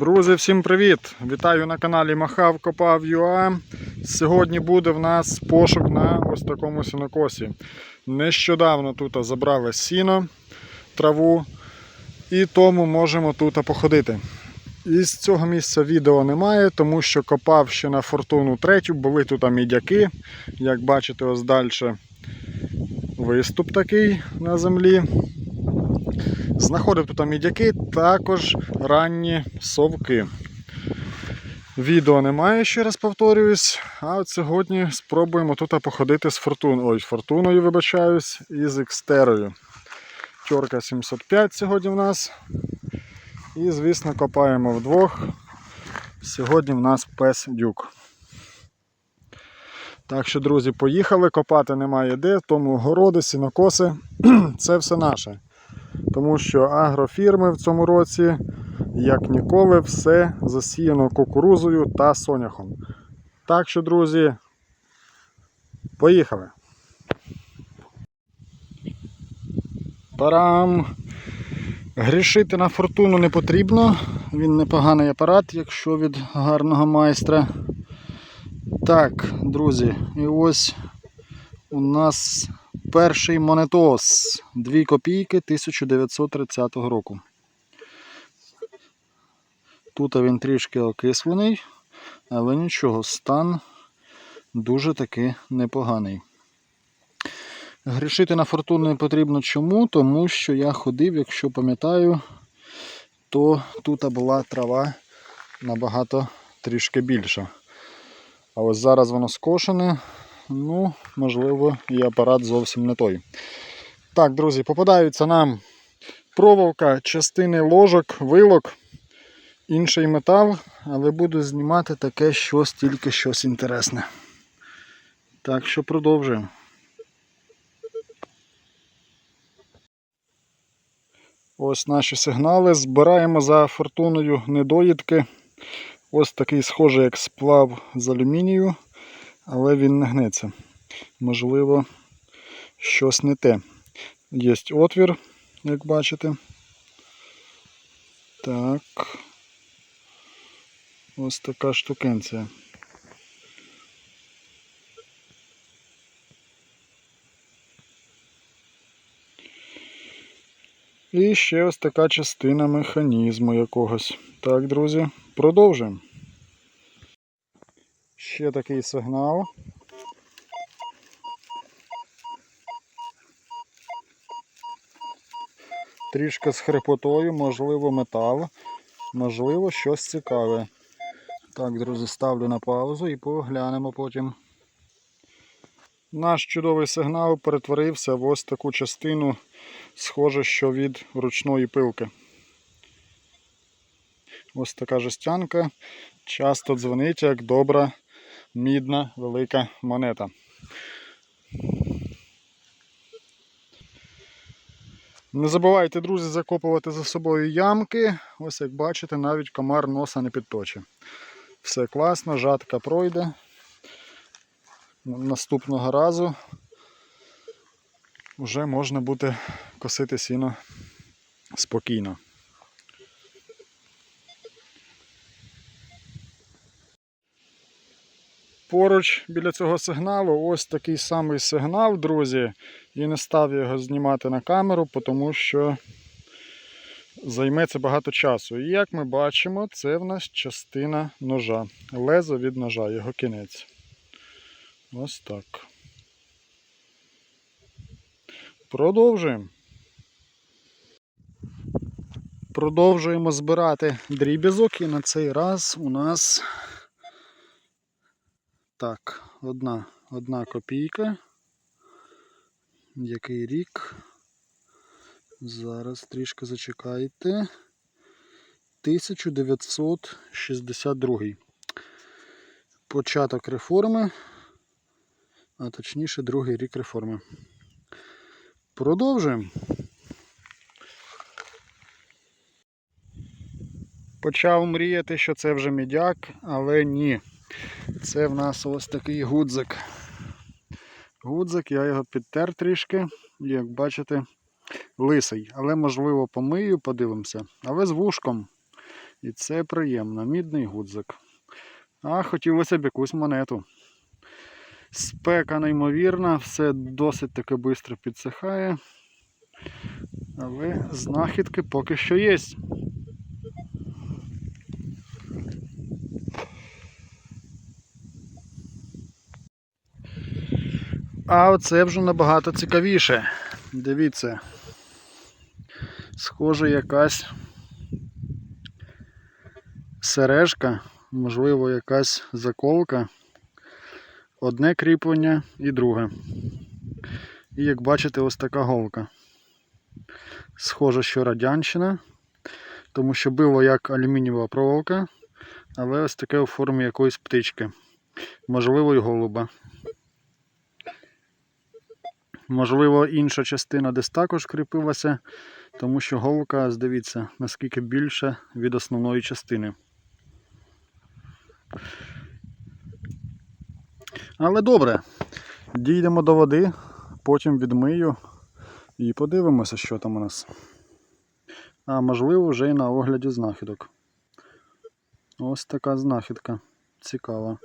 Друзі, всім привіт! Вітаю на каналі Махав. Сьогодні буде в нас пошук на ось такому сінокосі. Нещодавно тут забрали сіно, траву, і тому можемо тут походити. Із цього місця відео немає, тому що копав ще на фортуну третю, були тут мідяки. Як бачите, ось далі виступ такий на землі. Знаходив тут мідяки, також ранні совки. Відео немає, ще раз повторююсь. А от сьогодні спробуємо тут походити з фортуною. Ой, фортуною, вибачаюсь, і з екстерою. Тьорка 705 сьогодні в нас. І, звісно, копаємо вдвох. Сьогодні в нас пес дюк. Так що, друзі, поїхали. Копати немає де, тому городи, сінокоси це все наше. Тому що агрофірми в цьому році, як ніколи, все засіяно кукурузою та соняхом. Так що, друзі, поїхали. Парам! Грішити на фортуну не потрібно. Він непоганий апарат, якщо від гарного майстра. Так, друзі, і ось у нас перший монетос 2 копійки 1930 року. Тут він трішки окислений, але нічого, стан дуже таки непоганий. Грішити на фортуну не потрібно чому? Тому що я ходив, якщо пам'ятаю, то тут була трава набагато трішки більша. А ось зараз воно скошене, ну, можливо, і апарат зовсім не той. Так, друзі, попадаються нам проволока, частини ложок, вилок, інший метал, але буду знімати таке щось, тільки щось інтересне. Так що продовжуємо. Ось наші сигнали. Збираємо за фортуною недоїдки. Ось такий схожий, як сплав з алюмінію, але він не гнеться. Можливо, щось не те. Є отвір, як бачите. Так. Ось така штукенція. І ще ось така частина механізму якогось. Так, друзі, продовжуємо. Ще такий сигнал. Трішки з хрипотою, можливо, метал, можливо, щось цікаве. Так, друзі, ставлю на паузу і поглянемо потім. Наш чудовий сигнал перетворився в ось таку частину, схоже, що від ручної пилки. Ось така жестянка. Часто дзвонить як добра, мідна, велика монета. Не забувайте, друзі, закопувати за собою ямки. Ось як бачите, навіть комар носа не підточить. Все класно, жатка пройде. Наступного разу вже можна буде косити сіно спокійно. Поруч біля цього сигналу ось такий самий сигнал, друзі. І не став його знімати на камеру, тому що займе це багато часу. І як ми бачимо, це в нас частина ножа. Лезо від ножа, його кінець. Ось так. Продовжуємо. Продовжуємо збирати дріб'язок і на цей раз у нас так, одна, одна копійка. Який рік? Зараз трішки зачекайте. 1962. Початок реформи, а точніше другий рік реформи. Продовжуємо. Почав мріяти, що це вже мідяк, але ні. Це в нас ось такий гудзик. Гудзик, я його підтер трішки, як бачите, лисий. Але можливо помию, подивимося. Але з вушком. І це приємно. Мідний гудзик. А хотілося б якусь монету. Спека неймовірна, все досить таки швидко підсихає. Але знахідки поки що є. А оце вже набагато цікавіше. Дивіться. Схоже, якась сережка, можливо, якась заколка. Одне кріплення і друге. І як бачите, ось така голка. Схоже, що радянщина, тому що було як алюмінієва проволока, але ось таке у формі якоїсь птички. Можливо, і голуба. Можливо, інша частина десь також кріпилася, тому що голка, дивіться, наскільки більша від основної частини. Але добре, дійдемо до води, потім відмию і подивимося, що там у нас. А можливо, вже і на огляді знахідок. Ось така знахідка. Цікава.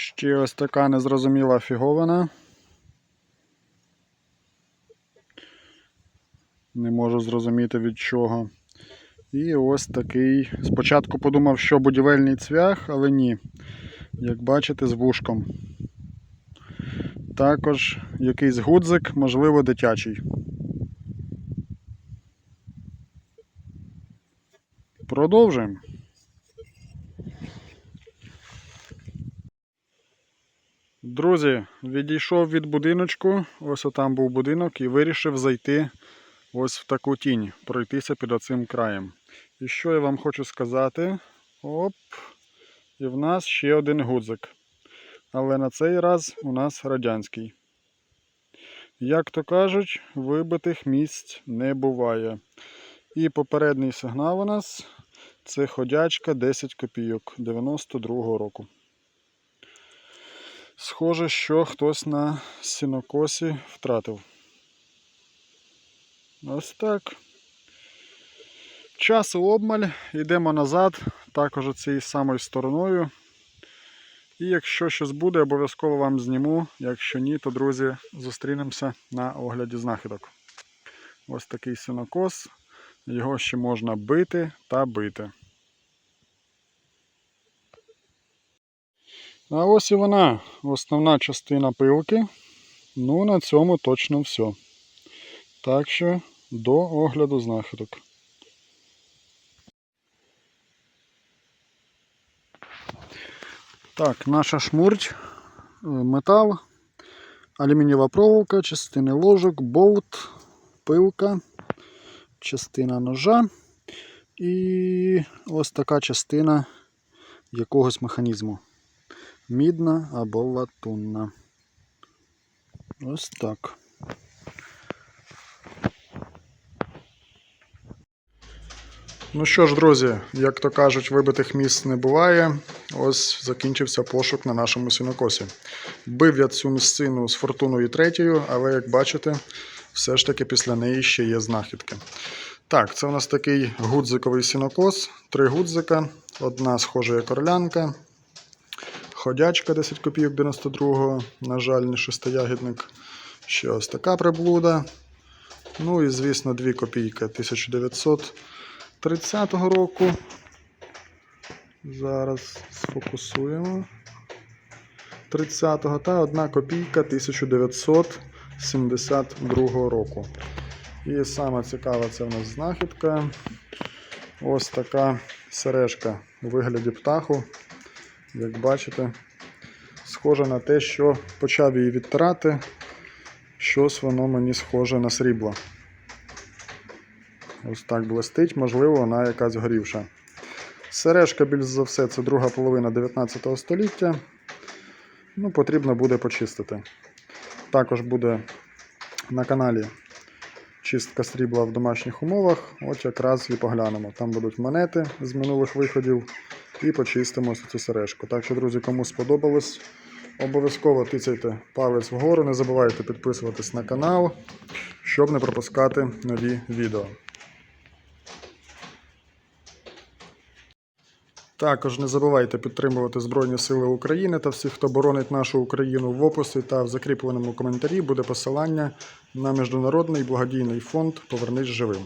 Ще ось така незрозуміла фіговина. Не можу зрозуміти від чого. І ось такий. Спочатку подумав, що будівельний цвях, але ні. Як бачите, з вушком. Також якийсь гудзик, можливо, дитячий. Продовжуємо. Друзі, відійшов від будиночку, ось отам був будинок, і вирішив зайти ось в таку тінь, пройтися під оцим краєм. І що я вам хочу сказати? Оп! І в нас ще один гудзик. Але на цей раз у нас радянський. Як то кажуть, вибитих місць не буває. І попередній сигнал у нас це ходячка 10 копійок 92-го року. Схоже, що хтось на сінокосі втратив. Ось так. Часу обмаль, йдемо назад, також цією самою стороною. І якщо щось буде, обов'язково вам зніму. Якщо ні, то, друзі, зустрінемося на огляді знахідок. Ось такий сінокос. Його ще можна бити та бити. А ось і вона, основна частина пилки. Ну, на цьому точно все. Так що до огляду знахідок. Так, наша шмурть, е, метал, алюмінієва проволока, частини ложок, болт, пилка, частина ножа і ось така частина якогось механізму. Мідна або латунна. Ось так. Ну що ж, друзі, як то кажуть, вибитих місць не буває. Ось закінчився пошук на нашому сінокосі. Бив я цю місцину з фортуною третьою, але як бачите, все ж таки після неї ще є знахідки. Так, це у нас такий гудзиковий сінокос, три гудзика, одна схожа як орлянка, ходячка 10 копійок 92-го, на жаль, не шестиягідник. Ще ось така приблуда. Ну і, звісно, 2 копійки 1930 року. Зараз сфокусуємо. 30-го та 1 копійка 1972 року. І саме цікава це в нас знахідка. Ось така сережка у вигляді птаху. Як бачите, схоже на те, що почав її відтирати. Щось воно мені схоже на срібло. Ось так блистить, можливо, вона якась горівша. Сережка, більш за все, це друга половина 19 століття. Ну, потрібно буде почистити. Також буде на каналі чистка срібла в домашніх умовах. От якраз і поглянемо. Там будуть монети з минулих виходів і почистимо цю сережку. Так що, друзі, кому сподобалось, Обов'язково тицяйте палець вгору, не забувайте підписуватись на канал, щоб не пропускати нові відео. Також не забувайте підтримувати Збройні Сили України та всіх, хто боронить нашу Україну в описі та в закріпленому коментарі буде посилання на міжнародний благодійний фонд Повернись живим.